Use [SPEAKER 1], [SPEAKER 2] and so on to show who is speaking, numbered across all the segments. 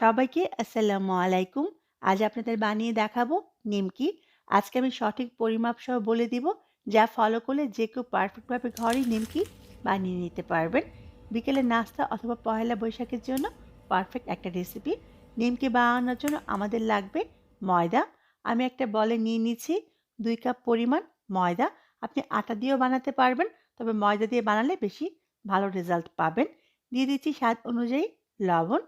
[SPEAKER 1] সবাইকে আসসালামু আলাইকুম। আজ আপনাদের বানিয়ে দেখাবো নিমকি। আজকে আমি সঠিক পরিমাপ সহ বলে দিব, যা ফলো করলে যে কেউ পারফেক্টভাবে ঘরেই নিমকি বানিয়ে নিতে পারবেন। বিকেলে নাস্তা অথবা পয়লা বৈশাখের জন্য পারফেক্ট একটা রেসিপি নিমকি বানানোর জন্য আমাদের লাগবে ময়দা। আমি একটা বলে নিয়ে নিচ্ছি, দুই কাপ পরিমাণ ময়দা। আপনি আটা দিয়েও বানাতে পারবেন, তবে ময়দা দিয়ে বানালে বেশি ভালো রেজাল্ট পাবেন। দিয়ে দিচ্ছি স্বাদ অনুযায়ী লবণ।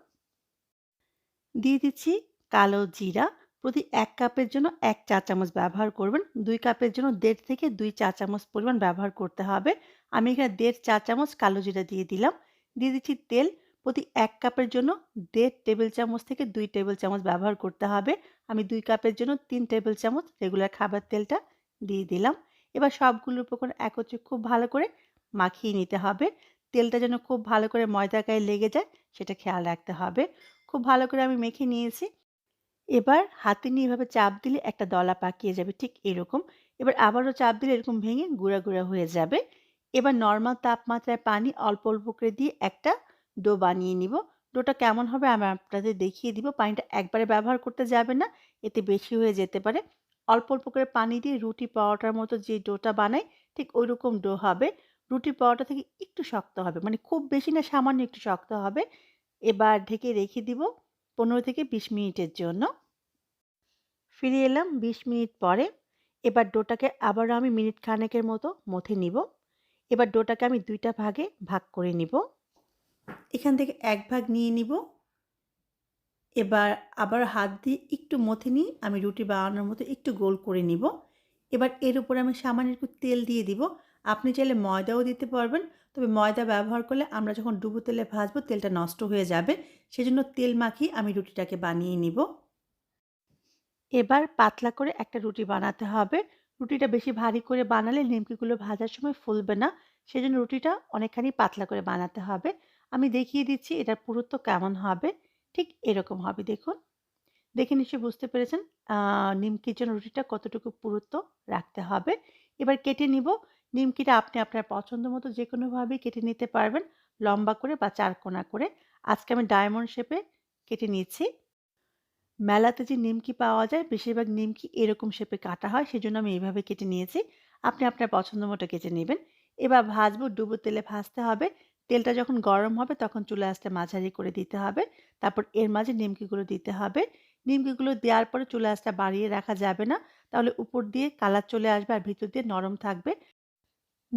[SPEAKER 1] দিয়ে দিচ্ছি কালো জিরা। প্রতি এক কাপের জন্য এক চা চামচ ব্যবহার করবেন। দুই কাপের জন্য দেড় থেকে দুই চা চামচ পরিমাণ ব্যবহার করতে হবে। আমি এখানে দেড় চা চামচ কালো জিরা দিয়ে দিলাম। দিয়ে দিচ্ছি তেল। প্রতি এক কাপের জন্য দেড় টেবিল চামচ থেকে দুই টেবিল চামচ ব্যবহার করতে হবে। আমি দুই কাপের জন্য তিন টেবিল চামচ রেগুলার খাবার তেলটা দিয়ে দিলাম। এবার সবগুলো উপকরণ একত্রে খুব ভালো করে মাখিয়ে নিতে হবে। তেলটা যেন খুব ভালো করে ময়দা গায়ে লেগে যায়, সেটা খেয়াল রাখতে হবে। খুব ভালো করে আমি মেখে নিয়েছি। এবার হাতে নিয়ে এভাবে চাপ দিলে একটা দলা পাকিয়ে যাবে ঠিক এরকম। এবার আবারও চাপ দিলে এরকম ভেঙে গুঁড়া গুঁড়া হয়ে যাবে। এবার নর্মাল তাপমাত্রায় পানি অল্প অল্প করে দিয়ে একটা ডো বানিয়ে নিব। ডোটা কেমন হবে আমি আপনাদের দেখিয়ে দিব। পানিটা একবারে ব্যবহার করতে যাবে না, এতে বেশি হয়ে যেতে পারে। অল্প অল্প করে পানি দিয়ে রুটি পাওয়াটার মতো যে ডোটা বানাই, ঠিক ওই রকম ডো হবে। রুটি পাওয়াটা থেকে একটু শক্ত হবে মানে খুব বেশি না, সামান্য একটু শক্ত হবে। এবার ঢেকে রেখে দিব পনেরো থেকে বিশ মিনিটের জন্য। ফিরে এলাম বিশ মিনিট পরে। এবার ডোটাকে আবারও আমি মিনিট খানেকের মতো মথে নিব। এবার ডোটাকে আমি দুইটা ভাগে ভাগ করে নিব। এখান থেকে এক ভাগ নিয়ে নিব। এবার আবার হাত দিয়ে একটু মথে নিয়ে আমি রুটি বানানোর মতো একটু গোল করে নিব। এবার এর উপরে আমি সামান্য একটু তেল দিয়ে দিব। আপনি চাইলে ময়দাও দিতে পারবেন। তবে ময়দা ব্যবহার করলে আমরা যখন ডুবো তেলে ভাজবো, তেলটা নষ্ট হয়ে যাবে। সেজন্য তেল মাখিয়ে আমি রুটিটাকে বানিয়ে নিব। এবার পাতলা করে একটা রুটি বানাতে হবে। রুটিটা বেশি ভারী করে বানালে নিমকিগুলো ভাজার সময় ফুলবে না। সেজন্য রুটিটা অনেকখানি পাতলা করে বানাতে হবে। আমি দেখিয়ে দিচ্ছি এটার পুরুত্ব কেমন হবে। ঠিক এরকম হবে, দেখুন। দেখে নিশ্চয়ই বুঝতে পেরেছেন নিমকির জন্য রুটিটা কতটুকু পুরুত্ব রাখতে হবে। এবার কেটে নিব। নিমকিটা আপনি আপনার পছন্দ মতো যে কোনোভাবেই কেটে নিতে পারবেন। লম্বা করে বা চারকোনা করে। আজকে আমি ডায়মন্ড শেপে কেটে নিয়েছি মেলাতে যে নিমকি পাওয়া যায়, বেশিরভাগ নিমকি এরকম শেপে কাটা হয়, সেজন্য আমি এইভাবে কেটে নিয়েছি। আপনি আপনার পছন্দ মতো কেটে নেবেন। এবার ভাজবো, ডুবো তেলে ভাজতে হবে। তেলটা যখন গরম হবে, তখন চুলে আসতে মাঝারি করে দিতে হবে। তারপর এর মাঝে নিমকিগুলো দিতে হবে। নিমকিগুলো দেওয়ার পরে চুলে আসটা বাড়িয়ে রাখা যাবে না। তাহলে উপর দিয়ে কালার চলে আসবে আর ভিতর দিয়ে নরম থাকবে।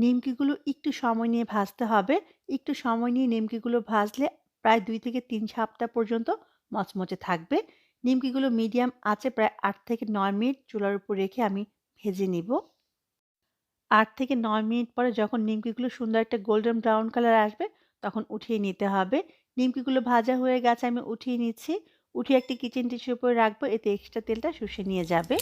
[SPEAKER 1] নিমকিগুলো একটু সময় নিয়ে ভাজতে হবে। একটু সময় নিয়ে নিমকিগুলো ভাজলে প্রায় দুই থেকে তিন সপ্তাহ পর্যন্ত মচমচে থাকবে। নিমকিগুলো মিডিয়াম আছে প্রায় আট থেকে নয় মিনিট চুলার উপর রেখে আমি ভেজে নিব। আট থেকে নয় মিনিট পরে যখন নিমকিগুলো সুন্দর একটা গোল্ডেন ব্রাউন কালার আসবে তখন উঠিয়ে নিতে হবে। নিমকিগুলো ভাজা হয়ে গেছে আমি উঠিয়ে নিচ্ছি। উঠিয়ে একটি কিচেন টিস্যুর উপরে রাখব, এতে এক্সট্রা তেলটা শুষে নিয়ে যাবে।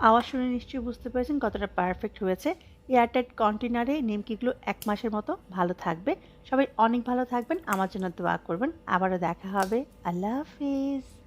[SPEAKER 1] আওয়াজ শুনে নিশ্চয়ই বুঝতে পেরেছেন কতটা পারফেক্ট হয়েছে। এয়ারটাইট কন্টেনারে নিমকিগুলো এক মাসের মতো ভালো থাকবে। সবাই অনেক ভালো থাকবেন। আমার জন্য দোয়া করবেন। আবারও দেখা হবে। আল্লাহ হাফিজ।